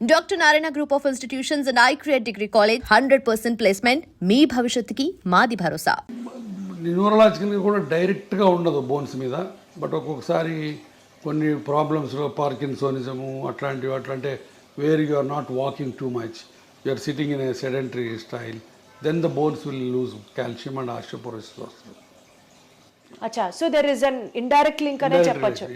Doctor Narayana group of institutions and I create degree college hundred percent placement మీ భవిష్యత్తుకి మాది భరోసా. న్యూరలాజికల్గా కూడా డైరెక్ట్గా ఉండదు బోన్స్ మీద బట్ ఒక్కొక్కసారి కొన్ని ప్రాబ్లమ్స్ పార్కిన్సోనిజము అట్లాంటివి అట్లాంటి where you are not walking too much you are sitting in a sedentary style then the bones will lose calcium and osteoporosis వస్తుంది అచ్చా so there is an indirect link అనే చెప్పొచ్చు.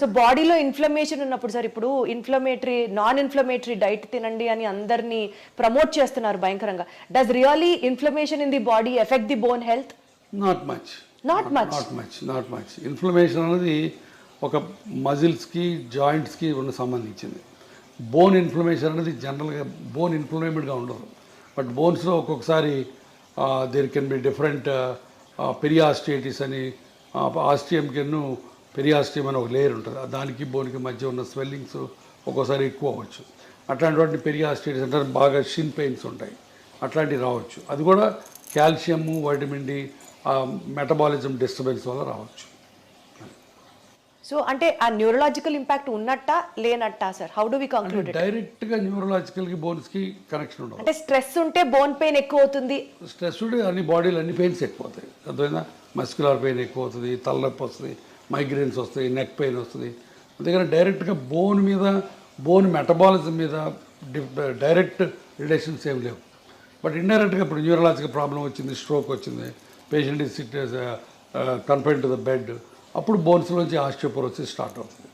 So బాడీలో inflammation ఉన్నప్పుడు sir ఇప్పుడు inflammatory non inflammatory diet తినండి అని అందరినీ ప్రమోట్ చేస్తున్నారు భయంకరంగా. Does really inflammation in the body effect the bone health not much Not much. Not much not much inflammation అనేది ఒక మజిల్స్కి జాయింట్స్కి ఉన్న సంబంధించింది. బోన్ ఇన్ఫ్లమేషన్ అనేది జనరల్గా బోన్ ఇన్ఫ్లమేటెడ్గా ఉండదు. బట్ బోన్స్లో ఒక్కొక్కసారి there can be different periostitis అని ఆస్టియంకెన్ను పెరియాస్టియం అని ఒక లేయర్ ఉంటుంది. దానికి బోన్కి మధ్య ఉన్న స్వెల్లింగ్స్ ఒక్కోసారి ఎక్కువ అవ్వచ్చు. అట్లాంటి పెరియాస్టేటిస్ అంటే బాగా షిన్ పెయిన్స్ ఉంటాయి. అట్లాంటివి రావచ్చు. అది కూడా calcium vitamin D metabolism disturbance వల్ల రావచ్చు. సో అంటే ఆ న్యూరలాజికల్ ఇంపాక్ట్ ఉన్నట్టా లేనట్టా sir? How do we conclude డైరెక్ట్గా న్యూరలాజికల్కి బోన్స్కి కనెక్షన్ ఉండదు. అంటే స్ట్రెస్ ఉంటే బోన్ పెయిన్ ఎక్కువ అవుతుంది స్ట్రెస్ ఉంటే అన్ని బాడీలో అన్ని పెయిన్స్ ఎక్కువ అవుతాయి అర్థమైందా? మస్కులర్ పెయిన్ ఎక్కువ అవుతుంది తలనొప్పి వస్తుంది. మైగ్రేన్స్ వస్తాయి నెక్ పెయిన్ వస్తుంది. అందుకని డైరెక్ట్గా బోన్ మీద బోన్ మెటబాలిజం మీద డైరెక్ట్ రిలేషన్స్ ఏం లేవు. బట్ ఇండైరెక్ట్గా ఇప్పుడు న్యూరలాజికల్ ప్రాబ్లం వచ్చింది స్ట్రోక్ వచ్చింది patient is sit confined to the bed అప్పుడు బోన్స్లోంచి ఆస్టియోపోరోసిస్ స్టార్ట్ అవుతుంది.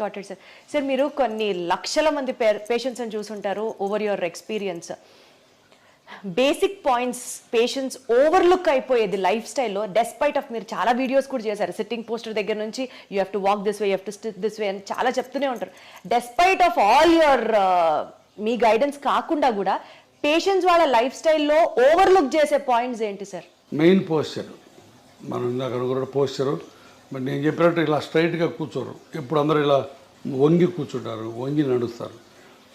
గాట్ ఇట్ సార్ సార్ మీరు కొన్ని లక్షల మంది పేషెంట్స్ అని చూసుంటారు over your experience basic points patients overlook అయిపోయేది లైఫ్ స్టైల్లో. డెస్పైట్ ఆఫ్ మీరు చాలా వీడియోస్ కూడా చేశారు. సిట్టింగ్ పోస్టర్ దగ్గర నుంచి you have to walk this way you have to stitch this way అని చాలా చెప్తూనే ఉంటారు. డెస్పైట్ ఆఫ్ ఆల్ యువర్ మీ గైడెన్స్ కాకుండా కూడా పేషెంట్స్ వాళ్ళ లైఫ్ స్టైల్లో ఓవర్లుక్ చేసే పాయింట్స్ ఏంటి సార్ మెయిన్ పోస్చర్ మనం ఇందాక అనుకున్న పోస్చరు మరి నేను చెప్పినట్టు ఇలా స్ట్రైట్గా కూర్చోరు. ఇప్పుడు అందరూ ఇలా వంగి కూర్చుంటారు వంగి నడుస్తారు.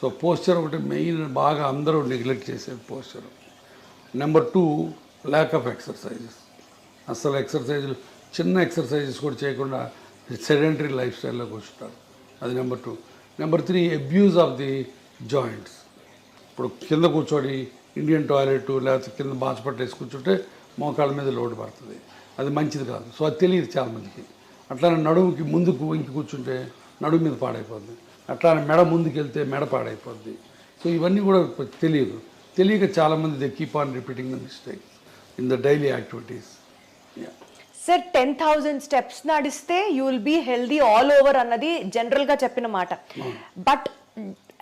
సో పోస్చర్ ఒకటి మెయిన్ బాగా అందరూ నెగ్లెక్ట్ చేసేది posture number two lack of exercises అసలు ఎక్సర్సైజులు చిన్న ఎక్సర్సైజెస్ కూడా చేయకుండా సెడెంటరీ లైఫ్ స్టైల్లో కూర్చుంటారు అది number two number three abuse of the joints ఇప్పుడు కింద కూర్చోడి ఇండియన్ టాయిలెట్ లేకపోతే కింద బాచపట్టు వేసి కూర్చుంటే మోకాళ్ళ మీద లోడ్ పడుతుంది. అది మంచిది కాదు. సో అది తెలియదు చాలామందికి. అట్లానే నడుముకి ముందుకు ఇంకి కూర్చుంటే నడుము మీద పాడైపోతుంది అట్లానే మెడ ముందుకు వెళ్తే మెడ పాడైపోద్ది. సో ఇవన్నీ కూడా తెలియదు. తెలియక చాలామంది they keep on repeating the mistake in the daily activities. Sir ten thousand steps నడిస్తే you will be healthy all over అన్నది జనరల్గా చెప్పిన మాట. బట్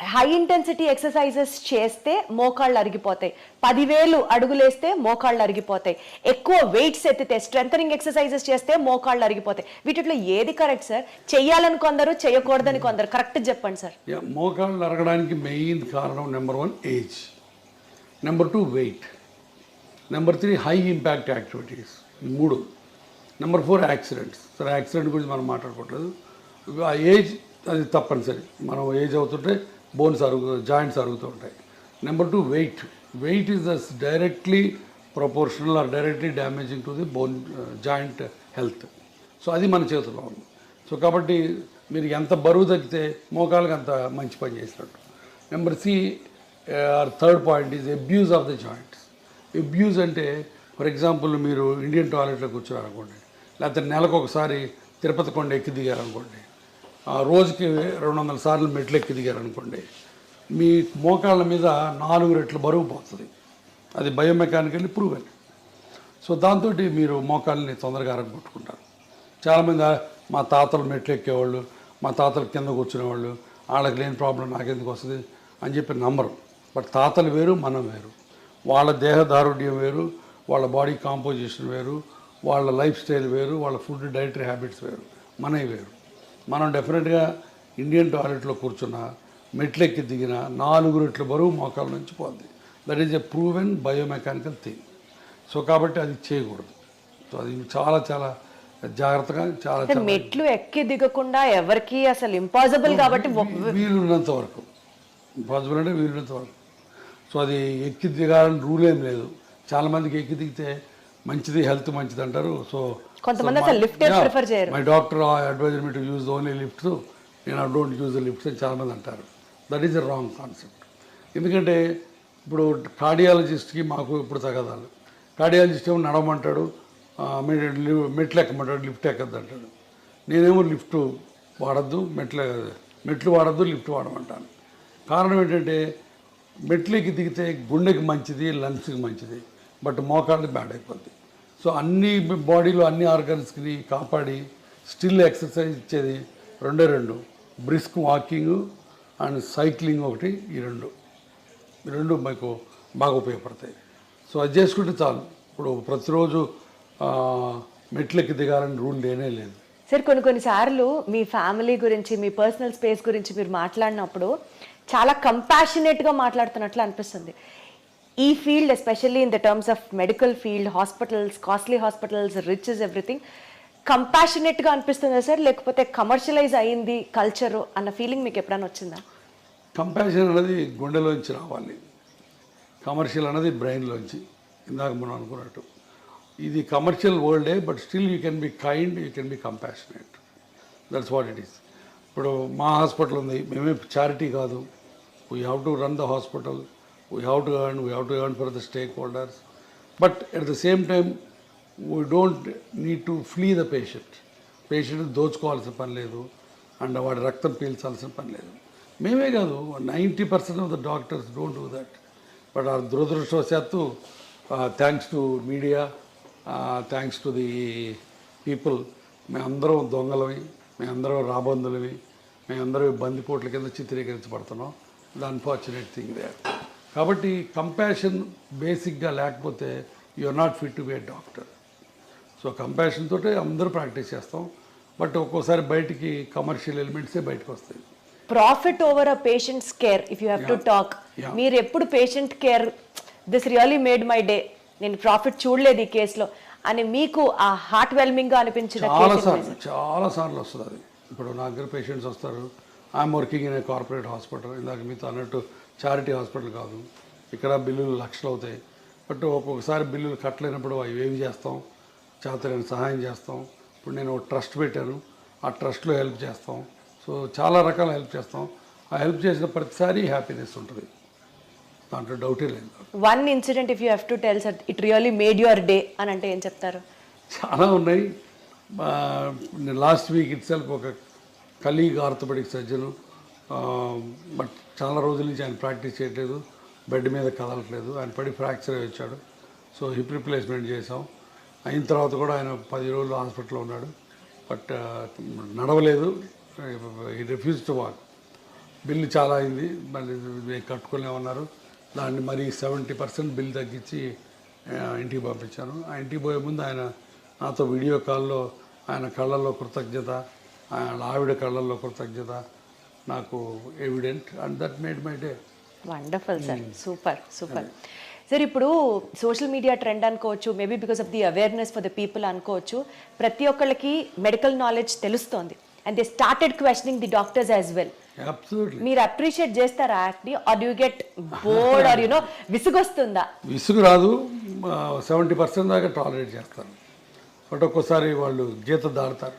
హై ఇంటెన్సిటీ ఎక్సర్సైజెస్ చేస్తే మోకాళ్ళు అరిగిపోతాయి. పదివేలు అడుగులేస్తే మోకాళ్ళు అరిగిపోతాయి. ఎక్కువ వెయిట్స్ ఎత్తితే స్ట్రెంథనింగ్ ఎక్సర్సైజెస్ చేస్తే మోకాళ్ళు అరిగిపోతాయి. వీటిలో ఏది కరెక్ట్ సార్ చేయాలని కొందరు చేయకూడదని కొందరు. కరెక్ట్ చెప్పండి సార్ మోకాళ్ళు అరగడానికి మెయిన్ కారణం number one age number two weight number three high impact activities మూడు. నెంబర్ ఫోర్ యాక్సిడెంట్స్ సరే యాక్సిడెంట్ గురించి మనం మాట్లాడుకోవట్లేదు. ఆ ఏజ్ అది తప్పనిసరి. మనం ఏజ్ అవుతుంటే బోన్స్ అరుగు జాయింట్స్ అరుగుతూ ఉంటాయి. Number two weight weight is thus directly proportional or directly damaging to the bone joint health so అది మన చేతిలో ఉంది. సో కాబట్టి మీరు ఎంత బరువు తగ్గితే మోకాలకి అంత మంచి పని చేసినట్టు. Number C or third point is abuse of the joints abuse అంటే ఫర్ ఎగ్జాంపుల్ మీరు ఇండియన్ టాయిలెట్లో కూర్చున్నారనుకోండి లేకపోతే నెలకు ఒకసారి తిరుపతి కొండ ఎక్కి దిగారనుకోండి రోజుకి రెండు వందల సార్లు మెట్లు ఎక్కి దిగారనుకోండి మీ మోకాళ్ళ మీద నాలుగు రెట్లు బరువు పోతుంది. అది బయోమెకానికల్లీ ప్రూవెన్ సో దాంతో మీరు మోకాళ్ళని తొందరగా అరగొట్టుకుంటారు. చాలామంది మా తాతలు మెట్లు ఎక్కేవాళ్ళు మా తాతలు కింద కూర్చునేవాళ్ళు వాళ్ళకి లేని ప్రాబ్లం నాకెందుకు వస్తుంది? అని చెప్పి నమ్మరు. బట్ తాతలు వేరు మనం వేరు. వాళ్ళ దేహదారుఢ్యం వేరు వాళ్ళ బాడీ కాంపోజిషన్ వేరు వాళ్ళ లైఫ్ స్టైల్ వేరు వాళ్ళ ఫుడ్ డైటరీ హ్యాబిట్స్ వేరు. మనవి వేరు. మనం డెఫినెట్గా ఇండియన్ టాయిలెట్లో కూర్చున్న మెట్లెక్కి దిగిన నాలుగు రెట్ల బరువు మోకాల నుంచి పోద్ది. That is a proven biomechanical thing so కాబట్టి అది చేయకూడదు. సో అది చాలా చాలా జాగ్రత్తగా చాలా మెట్లు ఎక్కి దిగకుండా ఎవరికి అసలు ఇంపాసిబుల్ కాబట్టి వీలున్నంత వరకు. పాసిబుల్ అంటే వీలున్నంత వరకు. సో అది ఎక్కి దిగాలని రూల్ ఏం లేదు. చాలా మందికి ఎక్కి దిగితే మంచిది హెల్త్ మంచిది అంటారు. సో కొంతమంది అసలు చేయరు. My doctor advised me to use only lifts నేను I don't use the lifts అని చాలా మంది అంటారు. That is a wrong concept ఎందుకంటే ఇప్పుడు కార్డియాలజిస్ట్కి మాకు ఇప్పుడు తగదాలు. కార్డియాలజిస్ట్ ఏమో లి- మెట్లు ఎక్కమంటాడు లిఫ్ట్ ఎక్కద్దు అంటాడు నేనేమో లిఫ్ట్ వాడద్దు మెట్ల మెట్లు వాడద్దు లిఫ్ట్ వాడమంటాను. కారణం ఏంటంటే మెట్లకి దిగితే గుండెకి మంచిది లంగ్స్కి మంచిది బట్ మోకాళ్ళకి బ్యాడ్ అయిపోద్ది. సో అన్ని బాడీలో అన్ని ఆర్గన్స్కి కాపాడి స్టిల్ ఎక్సర్సైజ్ ఇచ్చేది రెండే రెండు. బ్రిస్క్ వాకింగ్ అండ్ సైక్లింగ్ ఒకటి ఈ రెండు. ఈ రెండు మీకు బాగా ఉపయోగపడతాయి. సో అది చేసుకుంటే చాలు. ఇప్పుడు ప్రతిరోజు మెట్లకి మెట్లెక్కి దిగాలని రూల్ లేనే లేదు. సార్ కొన్ని కొన్నిసార్లు మీ ఫ్యామిలీ గురించి మీ పర్సనల్ స్పేస్ గురించి మీరు మాట్లాడినప్పుడు చాలా కంపాషనేట్గా మాట్లాడుతున్నట్లు అనిపిస్తుంది. ఈ field especially in the terms of medical field hospitals costly hospitals rich is everything కంపాషనేట్గా అనిపిస్తుందా సార్? లేకపోతే కమర్షియలైజ్ అయింది కల్చరు అన్న ఫీలింగ్ మీకు ఎప్పుడైనా వచ్చిందా? కంపాషన్ అనేది గుండెలోంచి రావాలి. కమర్షియల్ అనేది బ్రెయిన్లోంచి ఇందాక మనం అనుకున్నట్టు. ఇది commercial వరల్డే but still you can be kind you can be compassionate that's what it is ఇప్పుడు మా హాస్పిటల్ ఉంది. మేమే చారిటీ కాదు. We have to run the hospital we have to earn we have to earn for the stakeholders but at the same time we don't need to flee the patient patient దోచుకోవాల్సిన పని లేదు and వాడి రక్తం పీల్చాల్సిన పని లేదు. మేమే కాదు ninety percent of the doctors don't do that but ఆ దురదృష్టవశాత్తు thanks to media thanks to the people మేమందరం దొంగలవి మేమందరం రాబందులవి మేమందరం బందిపోట్ల కింద చిత్రీకరించబడుతున్నాం. ద అన్ఫార్చునేట్ థింగ్ దే కాబట్టి కంపాషన్ బేసిక్గా లేకపోతే you are not fit to be a doctor so compassion తోటే అందరూ ప్రాక్టీస్ చేస్తాం. బట్ ఒక్కోసారి బయటికి కమర్షియల్ ఎలిమెంట్సే బయటకు వస్తాయి. Profit over a patients care if you have to talk. మీరు ఎప్పుడు patient care this really made my day నేను ప్రాఫిట్ చూడలేదు ఈ కేసులో అని మీకు ఆ హార్ట్ వెల్మింగ్గా అనిపించిన చాలా సార్లు చాలా సార్లు వస్తుంది అది. ఇప్పుడు నా దగ్గర పేషెంట్స్ వస్తారు. I'm working in a corporate hospital ఇందాక మీతో అన్నట్టు చారిటీ హాస్పిటల్ కాదు. ఇక్కడ బిల్లులు లక్షలు అవుతాయి. బట్ ఒక్కొక్కసారి బిల్లులు కట్టలేనప్పుడు అవి ఏమి చేస్తాం? చేతనైన సహాయం చేస్తాం. ఇప్పుడు నేను ఒక ట్రస్ట్ పెట్టాను. ఆ ట్రస్ట్లో హెల్ప్ చేస్తాం. సో చాలా రకాల హెల్ప్ చేస్తాం. ఆ హెల్ప్ చేసిన ప్రతిసారి హ్యాపీనెస్ ఉంటుంది. దాంట్లో డౌటే లేదు. One incident if you have to tell sir it really made your day అని అంటే ఏం చెప్తారు? చాలా ఉన్నాయి. లాస్ట్ వీక్ ఇట్ సెల్ఫ్ ఒక కలీగ్ ఆర్థోపెడిక్ సర్జను బట్ చాలా రోజుల నుంచి ఆయన ప్రాక్టీస్ చేయట్లేదు. బెడ్ మీద కదలట్లేదు. ఆయన పడి ఫ్రాక్చర్ అయి వచ్చాడు. సో హిప్ రిప్లేస్మెంట్ చేసాం అయిన తర్వాత కూడా ఆయన పది రోజులు హాస్పిటల్లో ఉన్నాడు. బట్ నడవలేదు. ఈ రిఫ్యూజ్ టు వాక్. బిల్లు చాలా అయింది. మళ్ళీ కట్టుకునే ఉన్నారు. దాన్ని మరి సెవెంటీ పర్సెంట్ బిల్ తగ్గించి ఇంటికి పంపించాను. ఆ ఇంటికి పోయే ముందు ఆయన నాతో వీడియో కాల్లో ఆయన కళ్ళల్లో కృతజ్ఞత ఆయన ఆవిడ కళ్ళల్లో కృతజ్ఞత నాకు evident and that made my day wonderful sir super super sir ఇప్పుడు సోషల్ మీడియా ట్రెండ్ అనుకోవచ్చు maybe because of the awareness for the people అనుకోవచ్చు ప్రతి ఒక్కళ్ళకి మెడికల్ నాలెడ్జ్ తెలుస్తోంది. And they started questioning the doctors as well మీరు appreciate చేస్తారా యాక్ట్ని or you get bored or you know విసుగొస్తుందా? విసుగు రాదు. సెవెంటీ పర్సెంట్ దాకా టాలరేట్ చేస్తారు. బట్ ఒక్కోసారి వాళ్ళు గీత దాడతారు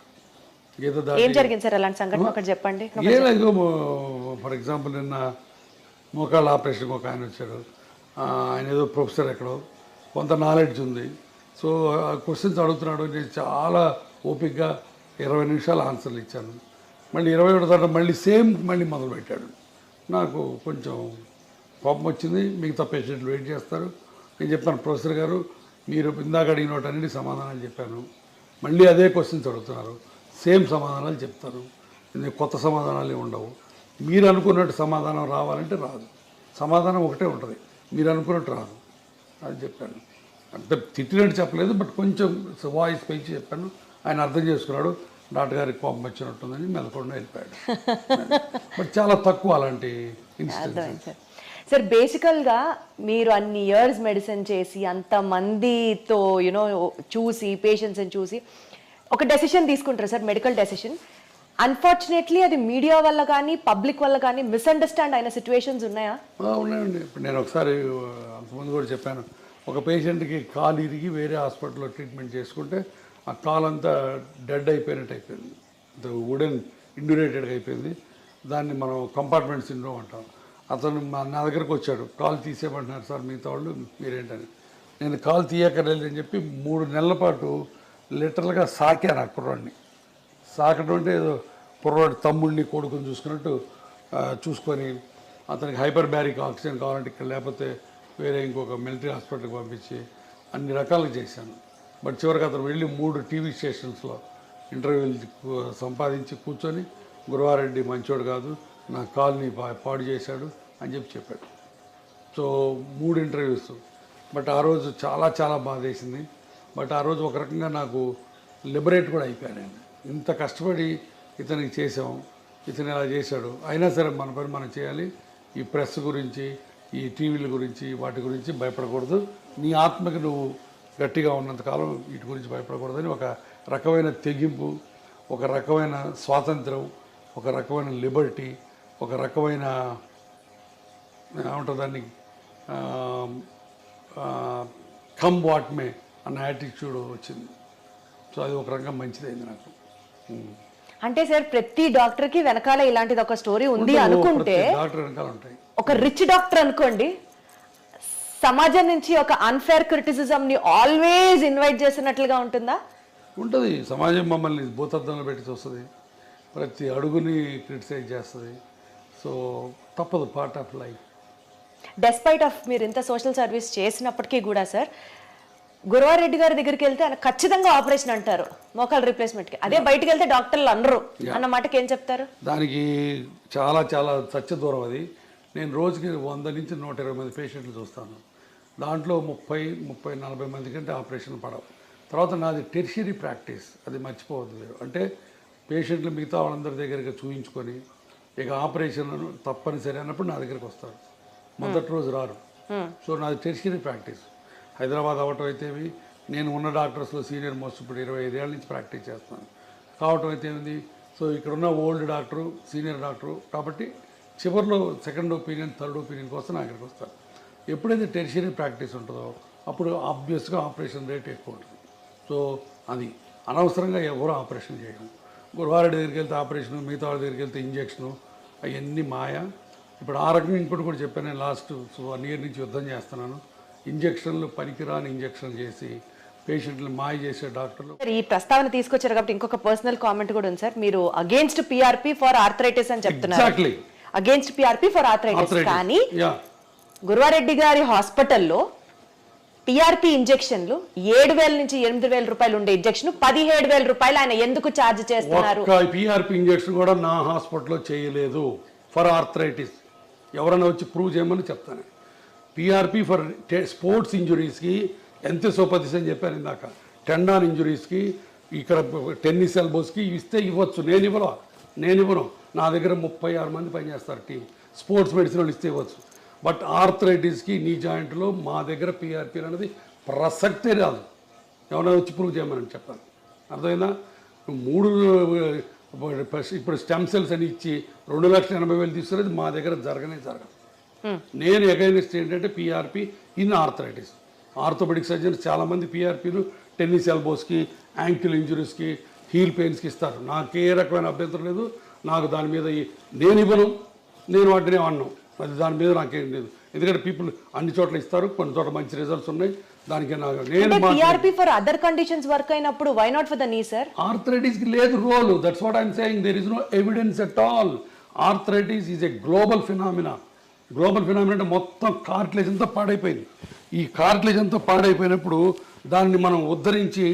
ఏం జరిగింది సార్ అలాంటి సంఘటన ఒకటి చెప్పండి? ఫర్ ఎగ్జాంపుల్ నిన్న మోకాళ్ళ ఆపరేషన్కి ఒక ఆయన వచ్చాడు. ఆయన ఏదో ప్రొఫెసర్ ఎక్కడో. కొంత నాలెడ్జ్ ఉంది. సో క్వశ్చన్స్ అడుగుతున్నాడు నేను చాలా ఓపిక్గా ఇరవై నిమిషాలు ఆన్సర్లు ఇచ్చాను. మళ్ళీ ఇరవై ఒకటి తర్వాత మళ్ళీ సేమ్ మళ్ళీ మొదలు పెట్టాడు నాకు కొంచెం కోపం వచ్చింది. మిగతా పేషెంట్లు వెయిట్ చేస్తారు. నేను చెప్పాను ప్రొఫెసర్ గారు మీరు ఇందాక అడిగిన వాటన్నిటి సమాధానాలు చెప్పాను. మళ్ళీ అదే క్వశ్చన్స్ అడుగుతున్నారు. సేమ్ సమాధానాలు చెప్తారు. కొత్త సమాధానాలు ఉండవు. మీరు అనుకున్నట్టు సమాధానం రావాలంటే రాదు. సమాధానం ఒకటే ఉంటుంది. మీరు అనుకున్నట్టు రాదు. అది చెప్పాను అంటే తిట్టినట్టు చెప్పలేదు బట్ కొంచెం వాయిస్ పెంచి చెప్పాను ఆయన అర్థం చేసుకున్నాడు. డాక్టర్ గారికి కోపం వచ్చినట్టుందని మెదకుండా వెళ్ళిపోయాడు బట్ చాలా తక్కువ అలాంటి ఇన్సిడెంట్స్ సార్. సార్ బేసికల్గా మీరు అన్ని ఇయర్స్ మెడిసిన్ చేసి అంత మందితో యునో చూసి పేషెంట్స్ని చూసి ఒక డెసిషన్ తీసుకుంటారు సార్ మెడికల్ డెసిషన్ అన్ఫార్చునేట్లీ అది మీడియా వల్ల కానీ పబ్లిక్ వల్ల కానీ మిస్అండర్స్టాండ్ అయిన సిచ్యువేషన్స్ ఉన్నాయా? ఉన్నాయండి. ఇప్పుడు నేను ఒకసారి అంతకుముందు కూడా చెప్పాను. ఒక పేషెంట్కి కాలు ఇరిగి వేరే హాస్పిటల్లో ట్రీట్మెంట్ చేసుకుంటే ఆ కాలు అంతా డెడ్ అయిపోయినట్టు అయిపోయింది. వుడెన్ ఇండ్యూరేటెడ్గా అయిపోయింది. దాన్ని మనం కంపార్ట్మెంట్ సిండ్రోమ్ అంటాం. అతను మా నా దగ్గరకు వచ్చాడు. కాల్ తీసేయమంటున్నారు సార్ మిగతా వాళ్ళు మీరేంటని. నేను కాల్ తీయక్కర్లేదు అని చెప్పి మూడు నెలల పాటు లిటరల్గా సాకాను ఆ కుర్రాడిని. సాకడం అంటే ఏదో కుర్రాడు తమ్ముడిని కొడుకుని చూసుకున్నట్టు చూసుకొని అతనికి హైపర్ బ్యారిక్ ఆక్సిజన్ కావాలంటే ఇక్కడ లేకపోతే వేరే ఇంకొక మిలిటరీ హాస్పిటల్కి పంపించి అన్ని రకాలుగా చేశాను. బట్ చివరికి అతను వెళ్ళి మూడు టీవీ స్టేషన్స్లో ఇంటర్వ్యూలు సంపాదించి కూర్చొని గురువారెడ్డి మంచోడు కాదు నా కాల్ని పా- పాడు చేశాడు అని చెప్పి చెప్పాడు. సో మూడు ఇంటర్వ్యూస్. బట్ ఆ రోజు చాలా చాలా బాధ వేసింది బట్ ఆ రోజు ఒక రకంగా నాకు లిబరేట్ కూడా అయిపోయాను నేను. ఇంత కష్టపడి ఇతనికి చేసాం ఇతను ఇలా చేశాడు. అయినా సరే మన పని మనం చేయాలి. ఈ ప్రెస్ గురించి ఈ టీవీల గురించి వాటి గురించి భయపడకూడదు. నీ ఆత్మకి నువ్వు గట్టిగా ఉన్నంతకాలం వీటి గురించి భయపడకూడదని ఒక రకమైన తెగింపు ఒక రకమైన స్వాతంత్రం ఒక రకమైన లిబర్టీ ఒక రకమైన ఏమంటుందాన్ని దాన్ని కమ్ వాట్ మే. అన్న యాటిట్యూడ్ వచ్చింది. సో అది ఒక రకంగా మంచిదైంది నాకు. అంటే సార్ ప్రతి డాక్టర్కి వెనకాల ఇలాంటిది ఒక స్టోరీ ఉంది అనుకుంటే డాక్టర్ వెనకాల ఉంటాయి. ఒక రిచ్ డాక్టర్ అనుకోండి సమాజం నుంచి ఒక అన్ఫేర్ క్రిటిసిజం ని ఆల్వేస్ ఇన్వైట్ చేసినట్లుగా ఉంటుందా? ఉంటుంది. సమాజం మమ్మల్ని భూతద్దంలో పెట్టి చూస్తుంది. ప్రతి అడుగుని క్రిటిసైజ్ చేస్తుంది. సో తప్పదు part of life despite of మీరు ఇంత సోషల్ సర్వీస్ చేసినప్పటికీ కూడా సార్ గురవారెడ్డి గారి దగ్గరికి వెళ్తే ఆయన ఖచ్చితంగా ఆపరేషన్ అంటారు. మోకాల్ రీప్లేస్మెంట్కి అదే బయటికి వెళ్తే డాక్టర్లు అనరు. అన్న మాటకి ఏం చెప్తారు? దానికి చాలా చాలా సత్య దూరం అది. నేను రోజుకి వంద నుంచి నూట ఇరవై మంది పేషెంట్లు చూస్తాను. దాంట్లో ముప్పై ముప్పై నలభై మంది కంటే ఆపరేషన్ పడవు. తర్వాత నాది టెర్షరీ ప్రాక్టీస్. అది మర్చిపోవద్దు మీరు. అంటే పేషెంట్లు మిగతా వాళ్ళందరి దగ్గరికి చూయించుకొని ఇక ఆపరేషన్ తప్పనిసరి అన్నప్పుడు నా దగ్గరికి వస్తారు. మొదటి రోజు రారు. సో నాది టెర్షరీ ప్రాక్టీస్. హైదరాబాద్ అవటం అయితేవి నేను ఉన్న డాక్టర్స్లో సీనియర్ మోస్ట్ ఇప్పుడు ఇరవై ఐదేళ్ళ నుంచి ప్రాక్టీస్ చేస్తాను కావటం అయితే ఏంది సో ఇక్కడ ఉన్న ఓల్డ్ డాక్టరు సీనియర్ డాక్టరు కాబట్టి చివరిలో సెకండ్ ఒపీనియన్ థర్డ్ ఒపీనియన్ కోసం నా ఇక్కడికి వస్తాను ఎప్పుడైతే టెరిషరీ ప్రాక్టీస్ ఉంటుందో అప్పుడు ఆబ్వియస్గా ఆపరేషన్ రేట్ ఎక్కువ ఉంటుంది. సో అది అనవసరంగా ఎవరు ఆపరేషన్ చేయడం గురువారెడ్డి దగ్గరికి వెళ్తే ఆపరేషన్ మిగతా వాళ్ళ దగ్గరికి వెళ్తే ఇంజెక్షను అవన్నీ మాయ. ఇప్పుడు ఆ రకంగా ఇంకోటి కూడా చెప్పాను నేను లాస్ట్ వన్ ఇయర్ నుంచి యుద్ధం చేస్తున్నాను. ఇంజక్షన్లు పనికిరాని ఇంజక్షన్లు చేసి పేషెంట్లు మాయ చేసే డాక్టర్లు. సార్, ఈ ప్రస్తావన తీసుకొచ్చారు కాబట్టి ఇంకొక పర్సనల్ కామెంట్ కూడా ఉంది సార్. మీరు అగేన్స్ట్ పిఆర్పి ఫర్ ఆర్థరైటిస్ అని చెప్తున్నారు. అగేన్స్ట్ పిఆర్పి ఫర్ ఆర్థరైటిస్ కానీ గురువారెడ్డి గారి హాస్పిటల్లో పిఆర్పి ఇంజెక్షన్లు ఏడు వేల నుంచి ఎనిమిది వేల రూపాయలు ఉండే ఇంజెక్షన్ పదిహేడు వేల రూపాయలు ఆయన ఎందుకు ఛార్జ్ చేస్తున్నారు? పిఆర్పి ఇంజెక్షన్ కూడా నా హాస్పిటల్లో చేయలేదు. ఫర్ ఆర్థరైటిస్ ఎవరైనా వచ్చి ప్రూవ్ చేయమని చెప్తాను. పీఆర్పీ ఫర్ స్పోర్ట్స్ ఇంజురీస్కి ఎంత సోపతిస్ అని చెప్పాను ఇందాక. టెండాన్ ఇంజురీస్కి ఇక్కడ టెన్నిస్ ఎల్బోస్కి ఇస్తే ఇవ్వచ్చు. నేను ఇవ్వను. నేను ఇవ్వను. నా దగ్గర ముప్పై ఆరు మంది పనిచేస్తారు టీం. స్పోర్ట్స్ మెడిసిన్ వాళ్ళు ఇస్తే ఇవ్వచ్చు. బట్ ఆర్థరైటిస్కి నీ జాయింట్లో మా దగ్గర పిఆర్పి అనేది ప్రసక్తే రాదు. ఎవరైనా వచ్చి ప్రూవ్ చేయమని చెప్పాలి. అర్థమైందా? మూడు ఇప్పుడు స్టెమ్ సెల్స్ అని ఇచ్చి రెండు లక్షల ఎనభై వేలు తీసుకునేది మా దగ్గర జరగనే జరగదు. నేను ఎగైనెస్ట్ ఏంటంటే PRP in arthritis orthopaedic surgeons చాలామంది పిఆర్పీలు టెన్నిస్ ఎల్బోస్కి యాంకిల్ ఇంజురీస్కి హీల్ పెయిన్స్కి ఇస్తారు. నాకు ఏ రకమైన అభ్యంతరం లేదు. నాకు దాని మీద నేను ఇవ్వను నేను వాటిని అన్నాను అది దాని మీద నాకేం లేదు. ఎందుకంటే పీపుల్ అన్ని చోట్ల ఇస్తారు కొన్ని చోట్ల మంచి రిజల్ట్స్ ఉన్నాయి. దానికి నాకు నేను అంటే ఫర్ అదర్ కండిషన్స్ వర్క్ అయినప్పుడు why not for the knee sir ఆర్థరైటిస్కి లేదు role that's what I'm saying there is no evidence at all arthritis is a global phenomena global phenomena అంటే మొత్తం కార్టిలేజ్ అంతా పాడైపోయింది. ఈ కార్టిలేజ్ అంతా పాడైపోయినప్పుడు దాన్ని మనం ఉద్ధరించి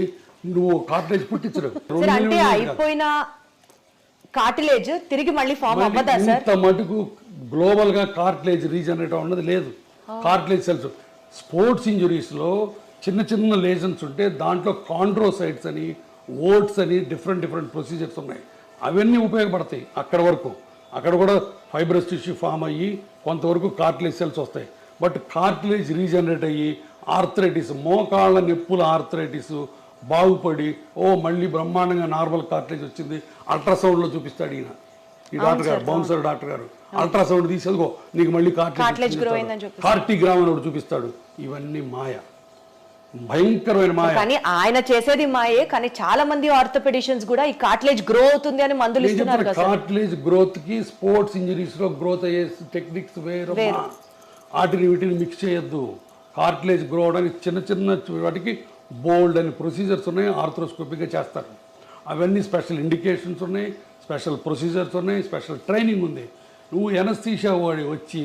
నువ్వు కార్టిలేజ్ అంటే అయిపోయిన కార్టిలేజ్ తిరిగి మళ్ళీ ఫామ్ అవ్వదా సార్? ఇంత మటుకు గ్లోబల్గా కార్టిలేజ్ రీజనరేట్ ఉన్నది లేదు. కార్టిలేజ్ సెల్స్ స్పోర్ట్స్ ఇంజురీస్లో చిన్న చిన్న లేజన్స్ ఉంటే దాంట్లో కాండ్రోసైట్స్ అని ఓట్స్ అని డిఫరెంట్ డిఫరెంట్ ప్రొసీజర్స్ ఉన్నాయి. అవన్నీ ఉపయోగపడతాయి అక్కడ వరకు. అక్కడ కూడా ఫైబ్రస్ టిష్యూ ఫామ్ అయ్యి కొంతవరకు కార్టిలేజ్ సెల్స్ వస్తాయి. బట్ కార్టిలేజ్ రీజనరేట్ అయ్యి ఆర్థరైటిస్ మోకాళ్ళ నొప్పుల ఆర్థరైటిస్ బాగుపడి ఓ మళ్ళీ బ్రహ్మాండంగా నార్మల్ కార్టిలేజ్ వచ్చింది. అల్ట్రాసౌండ్లో చూపిస్తాడు ఈయన. ఈ డాక్టర్ గారు బౌన్సర్ డాక్టర్ గారు. అల్ట్రాసౌండ్ తీసేదిగో నీకు మళ్ళీ కార్టిలేజ్. కార్టిగ్రామ్ అని చూపిస్తాడు. ఇవన్నీ మాయ. భయంకరమైన మాయ. కానీ ఆయన చేసేది మాయే కానీ చాలా మంది ఆర్థోపెడిషియన్స్ కూడా ఈ కార్టిలేజ్ గ్రో అవుతుంది అని మందులు నేను ఇస్తున్నారు కార్టిలేజ్ గ్రోత్కి స్పోర్ట్స్ ఇంజరీస్లో గ్రోత్ అయ్యే టెక్నిక్స్ వేరు. వాటిని వీటిని మిక్స్ చేయొద్దు. కార్టిలేజ్ గ్రో అవడానికి చిన్న చిన్న వాటికి బోల్డ్ అని ప్రొసీజర్స్ ఉన్నాయి ఆర్థ్రోస్కోపిక్గా చేస్తారు. అవన్నీ స్పెషల్ ఇండికేషన్స్ ఉన్నాయి స్పెషల్ ప్రొసీజర్స్ ఉన్నాయి స్పెషల్ ట్రైనింగ్ ఉంది. నువ్వు ఎనస్థీషియా వాడి వచ్చి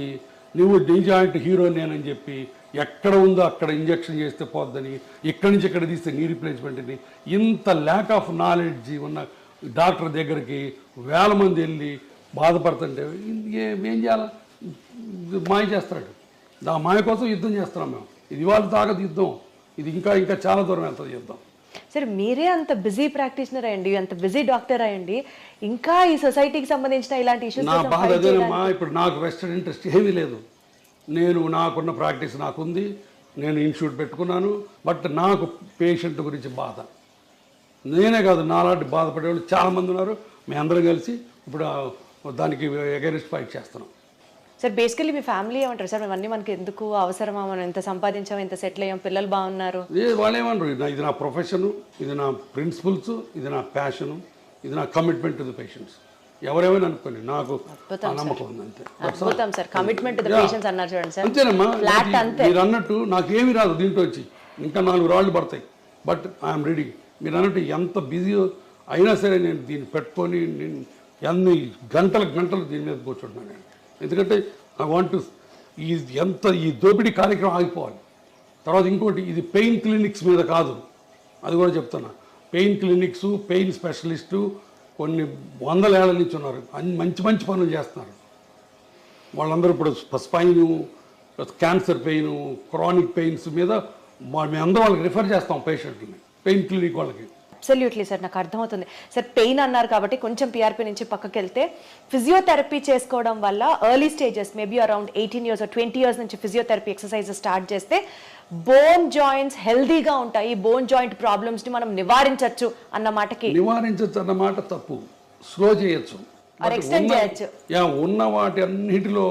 నువ్వు డి జాయింట్ హీరో నేనని చెప్పి ఎక్కడ ఉందో అక్కడ ఇంజెక్షన్ చేస్తే పోద్దని ఇక్కడి నుంచి ఇక్కడ తీస్తే నీ రిప్లేస్మెంట్ అని ఇంత ల్యాక్ ఆఫ్ నాలెడ్జ్ ఉన్న డాక్టర్ దగ్గరికి వేల మంది వెళ్ళి బాధపడుతుంటే ఏ- చేయాలి? మాయ చేస్తాడు. దా మాయ కోసం యుద్ధం చేస్తున్నాం మేము. ఇది ఇవాళ తాగదు యుద్ధం. ఇది ఇంకా ఇంకా చాలా దూరం వెళ్తుంది యుద్ధం. సరే మీరే అంత బిజీ ప్రాక్టీషనర్ అయ్యండి అంత బిజీ డాక్టర్ అయ్యండి ఇంకా ఈ సొసైటీకి సంబంధించిన ఇలాంటి ఇష్యూస్ నా బాధ అదేనమ్మా ఇప్పుడు నాకు వెస్టర్న్ ఇంట్రెస్ట్ ఏమీ లేదు. నేను నాకున్న ప్రాక్టీస్ నాకుంది నేను ఇన్స్టిట్యూట్ పెట్టుకున్నాను బట్ నాకు పేషెంట్ గురించి బాధ. నేనే కాదు నాలాంటి బాధపడే వాళ్ళు చాలామంది ఉన్నారు. మీ అందరం కలిసి ఇప్పుడు దానికి ఎగరెస్ట్ ఫైట్ చేస్తున్నాం. సార్ బేసికలీ మీ ఫ్యామిలీ ఏమంటారు? సార్ ఇవన్నీ మనకి ఎందుకు అవసరమా? మనం ఎంత సంపాదించాం ఎంత సెటిల్ అయ్యాం? పిల్లలు బాగున్నారు. ఏ వాళ్ళేమనరు ఇది నా- ఇది నా ప్రొఫెషను ఇది నా ప్రిన్సిపల్స్ ఇది నా ప్యాషను ఇది నా కమిట్మెంట్ టు ది పేషెంట్స్ ఎవరేమైనా అనుకోండి నాకు నమ్మకం ఉంది అంతే. అద్భుతం sir. Commitment to the Yeah. Patients అన్నారు చూడండి సార్. అంతేనమ్మా ఫ్లాట్ నాకు అంతే. మీరు అన్నట్టు నాకేమీ రాదు దీంట్లో వచ్చి. ఇంకా నాలుగు రాళ్ళు పడతాయి. బట్ ఐఎమ్ రెడీ మీరు అన్నట్టు ఎంత బిజీ అయినా సరే నేను దీన్ని పెట్టుకొని నేను ఎన్ని గంటల గంటలు దీని మీద కూర్చుంటున్నాను నేను. ఎందుకంటే ఐ వాంట్ ఈ ఎంత ఈ దోపిడీ కార్యక్రమం ఆగిపోవాలి. తర్వాత ఇంకోటి ఇది పెయిన్ క్లినిక్స్ మీద కాదు. అది కూడా చెప్తున్నా. పెయిన్ క్లినిక్స్ పెయిన్ స్పెషలిస్టు కొన్ని వందల ఏళ్ళ నుంచి ఉన్నారు. అన్ని మంచి మంచి పనులు చేస్తున్నారు. వాళ్ళందరూ ఇప్పుడు spine cancer pain chronic pains మీద వా- మేము అందరం వాళ్ళకి రిఫర్ చేస్తాం పేషెంట్ని పెయిన్ క్లినిక్ వాళ్ళకి. అబ్సల్యూట్లీ సార్ నాకు అర్థమవుతుంది. సార్ పెయిన్ అన్నారు కాబట్టి కొంచెం పిఆర్పి నుంచి పక్కకి వెళ్తే ఫిజియోథెరపీ చేసుకోవడం వల్ల early stages maybe around eighteen years twenty years నుంచి ఫిజియోథెరపీ ఎక్సర్సైజ్ స్టార్ట్ చేస్తే బోన్ జాయింట్స్ హెల్దీగా ఉంటాయి. బోన్ జాయింట్ ప్రాబ్లమ్స్ని మనం నివారించవచ్చు అన్న మాటకి నివారించచ్చు అన్నమాట తప్పు. స్లో చేయొచ్చు. ఉన్న వాటి అన్నిటిలో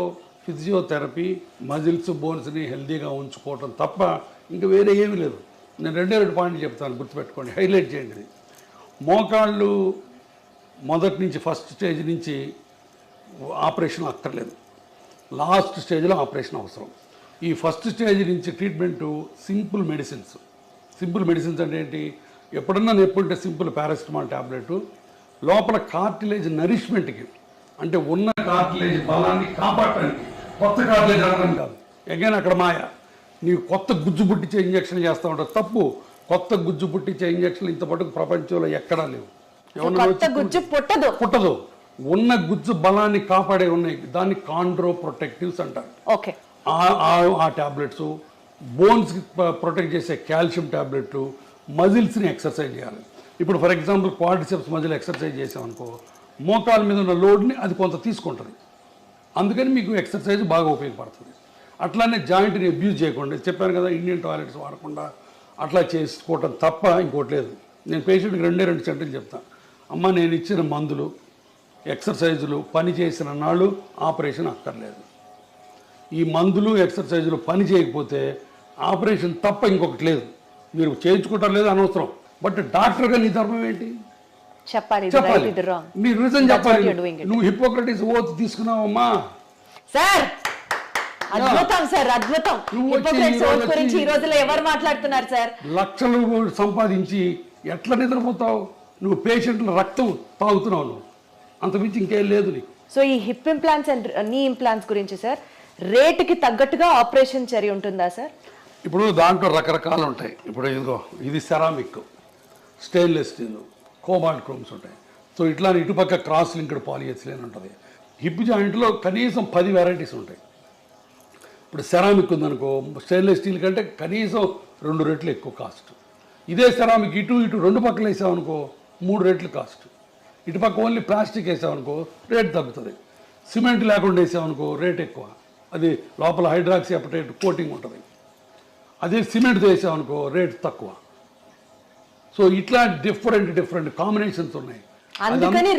ఫిజియోథెరపీ మజిల్స్ బోన్స్ని హెల్దీగా ఉంచుకోవటం తప్ప ఇంకా వేరే ఏమీ లేదు. నేను రెండే రెండు పాయింట్లు చెప్తాను గుర్తుపెట్టుకోండి. హైలైట్ చేయండి ఇది మోకాళ్ళు మొదటి నుంచి ఫస్ట్ స్టేజ్ నుంచి ఆపరేషన్ అక్కర్లేదు. లాస్ట్ స్టేజ్లో ఆపరేషన్ అవసరం. ఈ ఫస్ట్ స్టేజ్ నుంచి treatment simple medicines. Simple medicines అంటే ఏంటి? ఎప్పుడన్నా నొప్పి ఉంటే సింపుల్ పారాసిటమాల్ ట్యాబ్లెట్ లోపల కార్టిలేజ్ నరిష్మెంట్కి అంటే ఉన్న కార్టిలేజ్ బలాన్ని కాపాడటానికి కొత్త కార్టిలేజ్ అనడం కాదు. ఎగైన్ అక్కడ మాయ. నీవు కొత్త గుజ్జు పుట్టించే ఇంజక్షన్ చేస్తూ ఉంటావు. తప్పు. కొత్త గుజ్జు పుట్టించే ఇంజక్షన్లు ఇంతపాటు ప్రపంచంలో ఎక్కడా లేవు. కొత్త గుజ్జు పుట్టదు. పుట్టదు. ఉన్న గుజ్జు బలాన్ని కాపాడే ఉన్నాయి. దాన్ని కాండ్రో ప్రొటెక్టివ్స్ అంటారు. ఓకే. ఆ- ట్యాబ్లెట్స్ బోన్స్కి ప్రొటెక్ట్ చేసే కాల్షియం ట్యాబ్లెట్లు మజిల్స్ని ఎక్సర్సైజ్ చేయాలి. ఇప్పుడు for example quadriceps muscle exercise చేసామనుకో మోకాల మీద ఉన్న లోడ్ని అది కొంత తీసుకుంటుంది. అందుకని మీకు ఎక్సర్సైజ్ బాగా ఉపయోగపడుతుంది. అట్లానే జాయింట్ని అబ్యూజ్ చేయకుండా చెప్పాను కదా ఇండియన్ టాయిలెట్స్ వాడకుండా అట్లా చేసుకోవటం తప్ప ఇంకోటి లేదు. నేను పేషెంట్కి రెండే రెండు సెంటర్లు చెప్తాను అమ్మ నేను ఇచ్చిన మందులు ఎక్సర్సైజులు పని చేసిన నాళ్ళు ఆపరేషన్ అక్కర్లేదు. ఈ మందులు ఎక్సర్సైజులు పని చేయకపోతే ఆపరేషన్ తప్ప ఇంకొకటి లేదు. మీరు చేయించుకుంటారు లేదు అనవసరం. బట్ డాక్టర్గా నీ ధర్మం ఏంటి? చెప్పాలి చెప్పాలి. నీ రీజన్ చెప్పాలి. నువ్వు హిపోక్రటిస్ ఓత్ తీసుకున్నావమ్మా. సార్ అద్భుతం సార్ అద్భుతం. రోజు గురించి ఈ రోజుల్లో ఎవరు మాట్లాడుతున్నారు సార్? లక్షలు సంపాదించి ఎట్లా నిద్రపోతావు? నువ్వు పేషెంట్ల రక్తం తాగుతున్నావు నువ్వు. అంతమించి ఇంకేం లేదు నీకు. సో ఈ hip implants and knee implants గురించి సార్ రేటుకి తగ్గట్టుగా ఆపరేషన్ చర్య ఉంటుందా సార్? ఇప్పుడు దాంట్లో రకరకాలు ఉంటాయి. ఇప్పుడు ఇదిగో ఇది ceramic stainless steel cobalt chromes ఉంటాయి. సో ఇట్లా ఇటుపక్క క్రాస్ లింక్డ్ పాలిఎథిలిన్ ఉంటుంది. హిప్ జాయింట్లో కనీసం పది వెరైటీస్ ఉంటాయి. ఇప్పుడు సెరామిక్ ఉందనుకో స్టెయిన్లెస్ స్టీల్ కంటే కనీసం రెండు రెట్లు ఎక్కువ కాస్ట్. ఇదే సెరామిక్ ఇటు ఇటు రెండు పక్కలు వేసామనుకో మూడు రెట్లు కాస్ట్. ఇటుపక్క ఓన్లీ ప్లాస్టిక్ వేసామనుకో రేట్ తగ్గుతుంది. సిమెంట్ లేకుండా వేసామనుకో రేట్ ఎక్కువ. అది లోపల హైడ్రాక్సీ అపటైట్ కోటింగ్ ఉంటుంది. అదే సిమెంట్ వేసామనుకో రేట్ తక్కువ. సో ఇట్లా డిఫరెంట్ డిఫరెంట్ కాంబినేషన్స్ ఉన్నాయి. అందుకని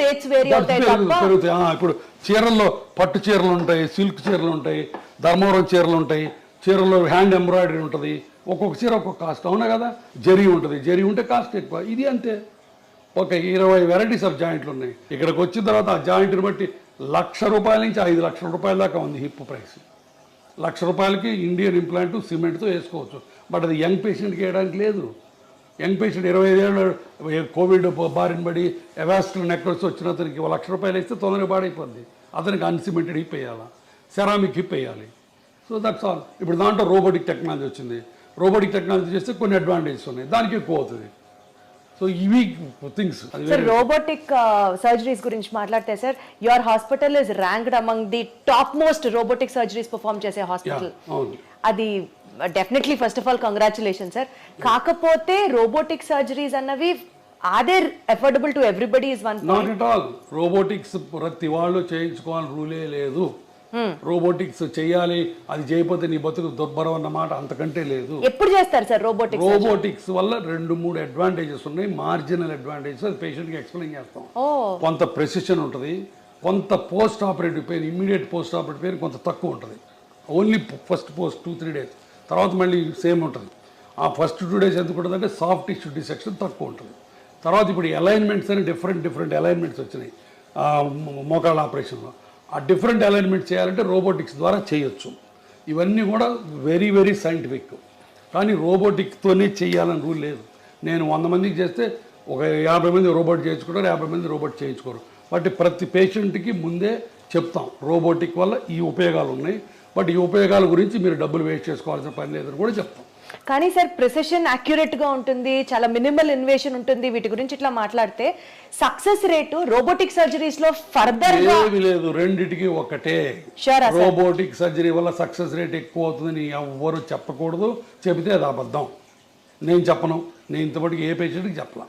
పెరుగుతాయి. ఇప్పుడు చీరల్లో పట్టు చీరలు ఉంటాయి సిల్క్ చీరలు ఉంటాయి ధర్మవరం చీరలు ఉంటాయి. చీరలో హ్యాండ్ ఎంబ్రాయిడరీ ఉంటుంది. ఒక్కొక్క చీర ఒక్కొక్క కాస్ట్ అవునా కదా? జరీ ఉంటుంది. జరీ ఉంటే కాస్ట్ ఎక్కువ. ఇది అంతే. ఒక ఇరవై వెరైటీస్ ఆఫ్ జాయింట్లు ఉన్నాయి. ఇక్కడికి వచ్చిన తర్వాత ఆ జాయింట్ని బట్టి లక్ష రూపాయల నుంచి ఐదు లక్షల రూపాయల దాకా ఉంది హిప్ ప్రైస్ లక్ష రూపాయలకి ఇండియన్ ఇంప్లాంట్ సిమెంట్తో వేసుకోవచ్చు. బట్ అది యంగ్ పేషెంట్కి వేయడానికి లేదు. యంగ్ పేషెంట్ ఇరవై ఐదేళ్ళు కోవిడ్ బారిన పడి ఎవాస్కులర్ నెక్లెస్ వచ్చిన అతనికి ఒక లక్ష రూపాయలు ఇస్తే తొందరగా పాడైపోద్ది. అతనికి అన్సిమెంటెడ్ హిప్ వేయాలా? సెరామిక్ హిప్ వేయాలి. సో దట్స్ ఆల్ ఇప్పుడు దాంట్లో రోబోటిక్ టెక్నాలజీ వచ్చింది. రోబోటిక్ టెక్నాలజీ చేస్తే కొన్ని అడ్వాంటేజెస్ ఉన్నాయి. దానికి ఎక్కువ అవుతుంది. సో ఇవి థింగ్స్ అది సార్ రోబోటిక్ సర్జరీస్ గురించి మాట్లాడితే sir your hospital is ranked among the top most robotic surgeries perform చేసే హాస్పిటల్ అది definitely first of all congratulation sir కాకపోతే రోబోటిక్ సర్జరీస్ అన్నవి are affordable to everybody is one not at all robotics ప్రతి వాళ్ళు చేయించుకోవాలని రూలే లేదు. Robotics చేయాలి అది చేయకపోతే నీ బతుకు దుర్భరం అన్నమాట అంతకంటే లేదు. ఎప్పుడు చేస్తారు సార్ రోబోటిక్ రోబోటిక్స్ వల్ల రెండు మూడు అడ్వాంటేజెస్ ఉన్నాయి. మార్జినల్ అడ్వాంటేజెస్ అది పేషెంట్కి ఎక్స్ప్లెయిన్ చేస్తాం. కొంత ప్రెసిషన్ ఉంటుంది. కొంత post operative pain immediate post operative pain కొంత తక్కువ ఉంటుంది. Only first post two three days. తర్వాత మళ్ళీ సేమ్ ఉంటుంది. ఆ ఫస్ట్ టూ డేస్ ఎందుకు ఉంటుంది అంటే సాఫ్ట్ టిష్యూ డిసెక్షన్ తక్కువ ఉంటుంది. తర్వాత ఇప్పుడు అలైన్మెంట్స్ అని డిఫరెంట్ డిఫరెంట్ అలైన్మెంట్స్ వచ్చినాయి. మోకాళ్ళ ఆపరేషన్లో. ఆ డిఫరెంట్ అలైన్మెంట్ చేయాలంటే రోబోటిక్స్ ద్వారా చేయొచ్చు. ఇవన్నీ కూడా వెరీ వెరీ సైంటిఫిక్ కానీ రోబోటిక్తోనే చేయాలని రూల్ లేదు. నేను వంద మందికి చేస్తే ఒక యాభై మంది రోబోట్ చేయించుకుంటారు యాభై మంది రోబోట్ చేయించుకోరు. బట్ ప్రతి పేషెంట్కి ముందే చెప్తాం రోబోటిక్ వల్ల ఈ ఉపయోగాలు ఉన్నాయి. బట్ ఈ ఉపయోగాల గురించి మీరు డబ్బులు వేస్ట్ చేసుకోవాల్సిన పని లేదని కూడా చెప్తాం. కానీ సార్ ప్రిసెషన్ అక్యురేట్గా ఉంటుంది చాలా మినిమల్ ఇన్వేషన్ ఉంటుంది వీటి గురించి ఇట్లా మాట్లాడితే సక్సెస్ రేటు రోబోటిక్ సర్జరీస్లో ఫర్దర్ ఏమి లేదు రెండిటికి ఒకటే. రోబోటిక్ సర్జరీ వల్ల సక్సెస్ రేట్ ఎక్కువ అవుతుందని ఎవ్వరు చెప్పకూడదు. చెబితే అది అబద్ధం. నేను చెప్పను. నేను ఇంతవరకు ఏ పేషెంట్కి చెప్పలా.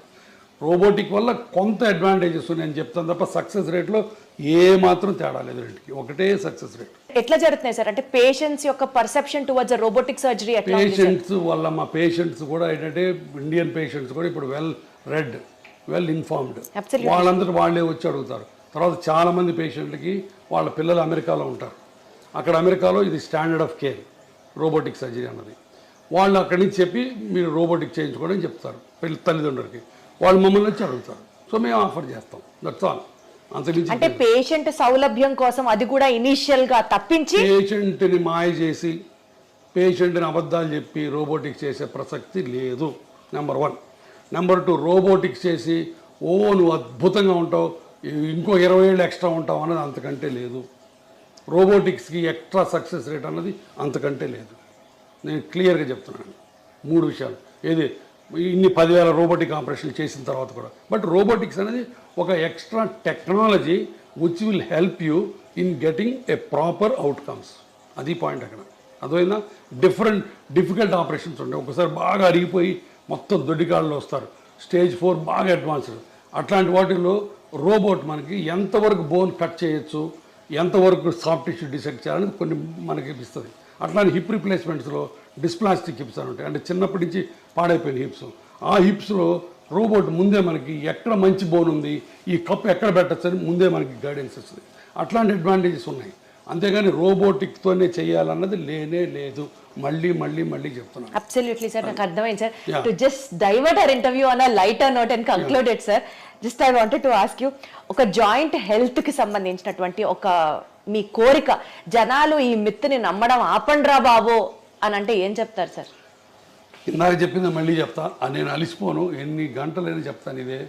రోబోటిక్ వల్ల కొంత అడ్వాంటేజెస్ ఉన్నాయని చెప్తాను తప్ప సక్సెస్ రేట్లో ఏ మాత్రం తేడా లేదు రెండుకి. ఒకటే సక్సెస్ రేట్ ఎట్లా జరుగుతున్నాయి సార్? అంటే పేషెంట్స్ యొక్క perception towards robotic surgery? Patients వల్ల మా పేషెంట్స్ కూడా ఏంటంటే ఇండియన్ పేషెంట్స్ కూడా ఇప్పుడు వెల్ రెడ్ వెల్ ఇన్ఫార్మ్డ్. వాళ్ళందరూ వాళ్ళే వచ్చి అడుగుతారు. తర్వాత చాలా మంది పేషెంట్లకి వాళ్ళ పిల్లలు అమెరికాలో ఉంటారు. అక్కడ అమెరికాలో ఇది standard of care robotic surgery అన్నది. వాళ్ళు అక్కడి నుంచి చెప్పి మీరు రోబోటిక్ చేయించుకోవడం చెప్తారు. పిల్ల తల్లిదండ్రులకి. వాళ్ళు మమ్మల్ని వచ్చి అడుగుతారు. సో మేము ఆఫర్ చేస్తాం. దట్స్ ఆల్ అంటే పేషెంట్ సౌలభ్యం కోసం అది కూడా ఇనీషియల్గా తప్పించి పేషెంట్ని మాయ చేసి పేషెంట్ని అబద్ధాలు చెప్పి రోబోటిక్స్ చేసే ప్రసక్తి లేదు. Number one number two robotics చేసి ఓ నువ్వు అద్భుతంగా ఉంటావు ఇంకో ఇరవై ఏళ్ళు ఎక్స్ట్రా ఉంటావు అన్నది అంతకంటే లేదు. రోబోటిక్స్కి ఎక్స్ట్రా సక్సెస్ రేట్ అన్నది అంతకంటే లేదు. నేను క్లియర్గా చెప్తున్నాను. మూడు విషయాలు. ఏది? ఇన్ని పదివేల రోబోటిక్ ఆపరేషన్లు చేసిన తర్వాత కూడా. బట్ రోబోటిక్స్ అనేది ఒక extra technology which will help you in getting a proper outcomes అది పాయింట్ అక్కడ. అదైనా డిఫరెంట్ డిఫికల్ట్ ఆపరేషన్స్ ఉంటాయి ఒకసారి బాగా అరిగిపోయి మొత్తం దొడ్డికాళ్ళు వస్తారు. స్టేజ్ ఫోర్ బాగా అడ్వాన్స్డ్ అట్లాంటి వాటిల్లో రోబోట్ మనకి ఎంతవరకు బోన్ కట్ చేయొచ్చు ఎంతవరకు సాఫ్ట్ టిష్యూ డిసెక్ట్ చేయాలని కొన్ని మనకి ఇస్తుంది అట్లానే హిప్ రిప్లేస్మెంట్స్లో డిస్ప్లాస్టిక్ హిప్స్ అని ఉంటాయి. అంటే చిన్నప్పటి నుంచి పాడైపోయిన హిప్స్ ఆ హిప్స్లో రోబోట్ ముందే మనకి ఎక్కడ మంచి బోన్ ఉంది ఈ కప్ ఎక్కడ పెట్టచ్చు అని ముందే మనకి గైడెన్స్ ఇస్తుంది అట్లాంటి అడ్వాంటేజెస్ ఉన్నాయి. అంతేగాని రోబోటిక్తోనే చేయాలన్నది లేనే లేదు. మళ్ళీ మళ్ళీ మళ్ళీ చెప్తున్నాను. అబ్సల్యూట్లీ సార్ నాకు అర్థమైంది sir. To just divert our interview on lighter note and concluded sir just I wanted to ask you ఒక జాయింట్ హెల్త్కి సంబంధించినటువంటి ఒక మీ కోరిక. జనాలు ఈ మిత్తుని నమ్మడం ఆపండ్రా బాబు అని అంటే ఏం చెప్తారు సార్? ఇందాక చెప్పింది మళ్ళీ చెప్తా. నేను అలిసిపోను. ఎన్ని గంటలైనా చెప్తాను ఇదే.